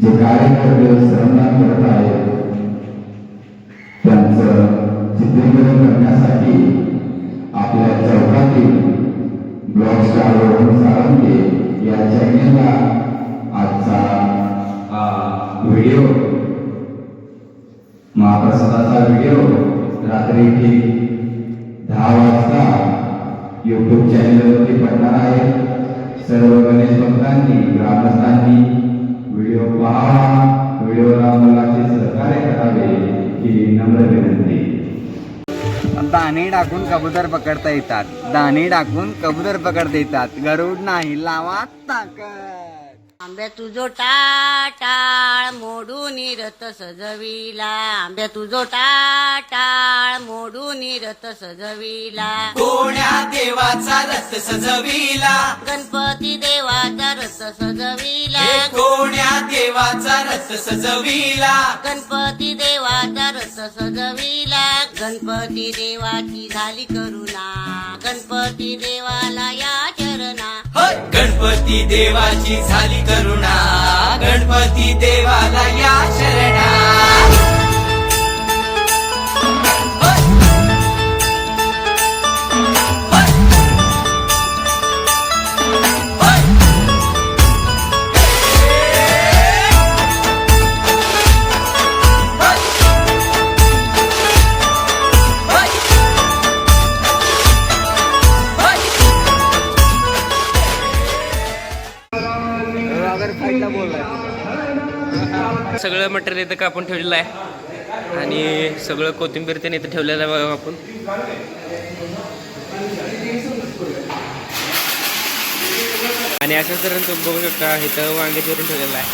जे कार्यकर्ते श्रमदान करत आहेत त्यांचं चित्रीकरण करण्यासाठी आपल्या चौकातील ब्लॉक स्टार रोहन साळंगे या चॅनेलला आजचा हा व्हिडिओ महाप्रसादाचा व्हिडिओ रात्री ठीक दहा वाजता यूट्यूब चॅनेलवरती पडणार आहे. सर्व गणेश भक्तांनी ग्रामस्थांनी व्हिडिओ पहा व्हिडिओला मुलाचे सहकार्य करावे ही नम्र विनंती दाणे टाकून कबूतर पकडता येतात. दाणे टाकून कबूतर पकडता येतात. गरुड नाही लावा ताकद. आंब्या तुझो टाळ मोडून रथ सजविला. आंब्या तुझो टाळ मोडून रथ सजविला. कोण्या देवाचा रथ सजविला. गणपती देवाचा रथ सजविला. कोण्या देवाचा रथ सजविला? गणपती देवाचा रथ सजविला. गणपती देवाची झाली करुणा. गणपती देवाला या चरणा. गणपती देवाची झाली करुणा. गणपती देवाला या शरणा सगळं मटेरियल इथं कापून ठेवलेलं आहे. आणि सगळं कोथिंबीर त्याने इथं ठेवलेलं आहे बघा आपण. आणि अशाच तऱ्हेने तुम्ही बघू शकता इथं वांगे चिरून ठेवलेलं आहे.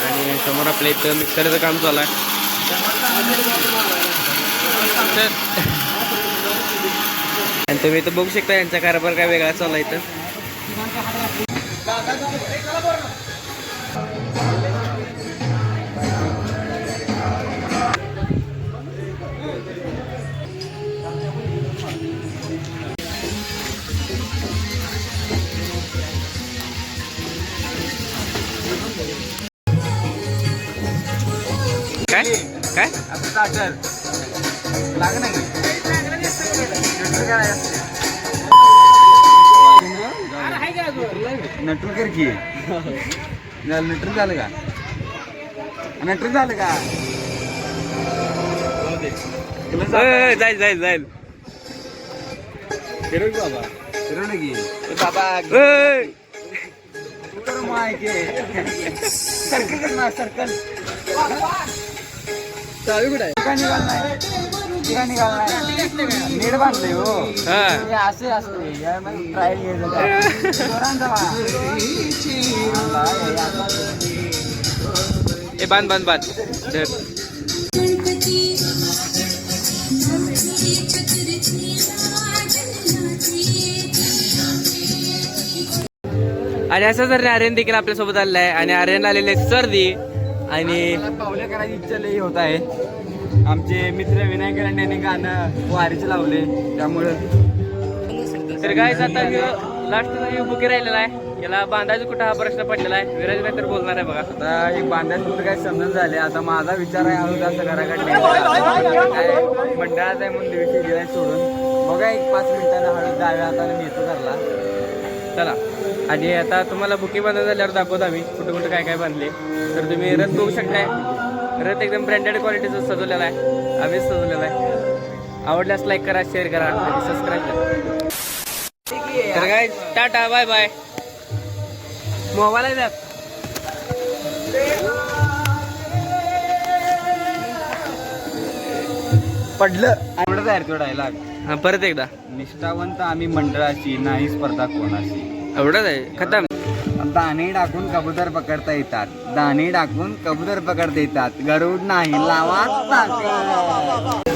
आणि समोर आपल्या इथं मिक्सरचं काम चालू आहे. तर- आणि तुम्ही इथं बघू शकता यांचा कारभार काय वेगळा चालू आहे इथं. आता साखर लाग नाही. नटून कर की. नटून झालं का? नटून झालं का? जाईल जाईल जाईल. बाबा. फिरवलं की. बाबा सर्कल कर ना सर्कल. कुठे आहे? नीट बांधले हो. हा. हे असे असते. घ्यायचं. ए बांध बांध बांध. धर. आणि असं जर आर्यन देखील आपल्यासोबत आलेला आहे आणि आर्यन आलेले आहेत सर्दी आणि पावले करायची इच्छा लई होत आहे. आमचे मित्र विनायक रांडे यांनी गाणं वारीचे लावले त्यामुळं. तर काय आता लास्टचा बुके राहिलेला आहे. याला बांधायचं कुठं हा प्रश्न पडलेला आहे. विराज भाई तर बोलणार आहे बघा. आता एक बांधायचं काही समजून झाले. आता माझा विचार आहे हळू जास्त घराकडे काय मंडळात आहे म्हणून दिवशी गेलाय सोडून. बघा एक पाच मिनिटानं हळू डाव्या हाताने नेतो करला चला. आणि आता तुम्हाला बुके बांधून झाल्यावर दाखवतो आम्ही कुठं कुठं काय काय बांधले तर तुम्ही रथ बघू शकताय. रथ एकदम ब्रँडेड क्वालिटीचं सजवलेला आहे. आम्हीच सजवलेला आहे. आवडल्यास लाईक करा शेअर करा आणि सबस्क्राईब करा. तर काय टाटा बाय बाय मोबाईल आहे त्यात पडलं. एवढंच आहे तो डायलॉग हा परत एकदा. निष्ठावंत आम्ही मंडळाची नाही स्पर्धा कोणाची. एवढंच आहे. खतम. दाणे टाकून कबूतर पकडता येतात. दाणे टाकून कबूतर पकडता येतात. गरुड नाही लावा ताकद.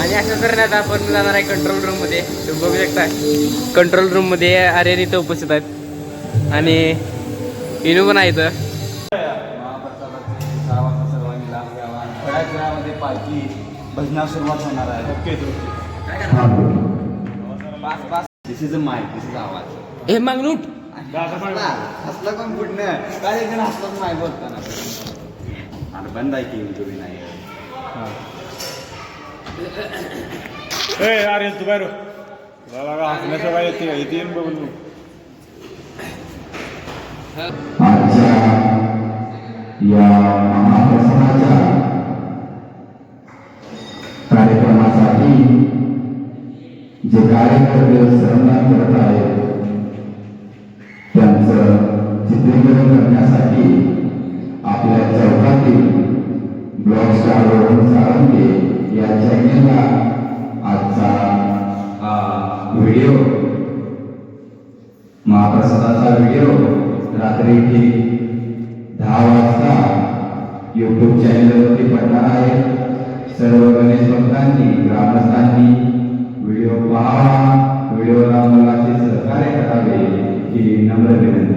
आणि अशा तऱ्हेने आता आपण जाणार आहे कंट्रोल रूममध्ये. तुम्ही बघू शकता. कंट्रोल रूममध्ये आर्यन इथं उपस्थित आहेत. आणि इनू पण आहे इथं. महाप्रसादाची सहा वाजता सर्वांनी लाभ घ्यावा आणि थोड्याच वेळामध्ये पालखी भजनास सुरुवात होणार आहे. ओके पाच पाच this is a mic this is आवाज. हे मागणूट हसला पण पुढनं काय एक जण हसलाच नाही बोलताना. आणि बंद आहे की तुम्ही नाही. अरे तू बाहेर बघा हसण्याचं काय येते येते बघून आजच्या या कार्यक्रमासाठी जे कार्यकर्ते श्रमदान करत आहेत त्यांचं चित्रीकरण करण्यासाठी आपल्या चौकातील ब्लॉक स्टार रोहन साळंगे या चॅनेलला आजचा हा व्हिडिओ महाप्रसादाचा व्हिडिओ रात्री ठीक दहा वाजता यूट्यूब चॅनेलवरती पडणार आहे. सर्व गणेश भक्तांनी ग्रामस्थांनी व्हिडिओ पाहावा व्हिडिओला मुलाचे सहकार्य करावे ही नम्र विनंती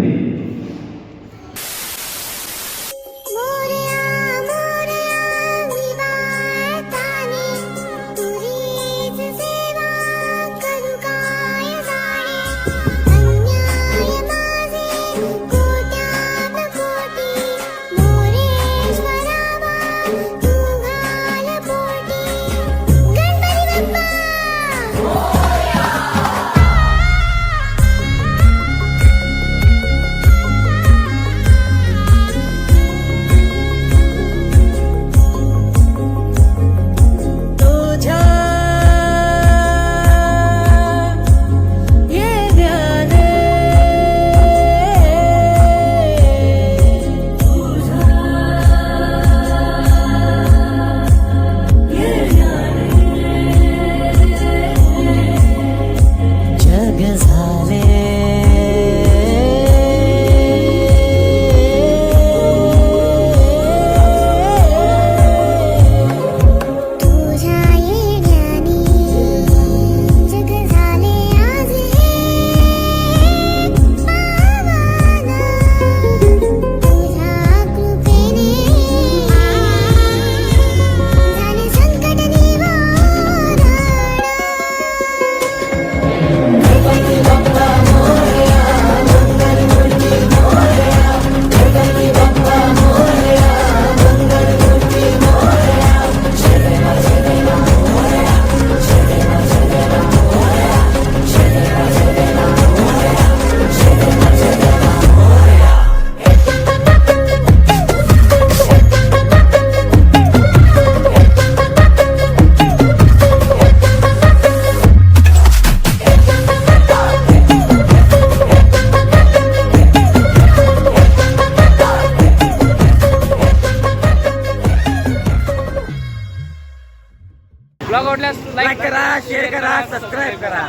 आवडल्यास लाईक करा शेअर करा सबस्क्राईब करा.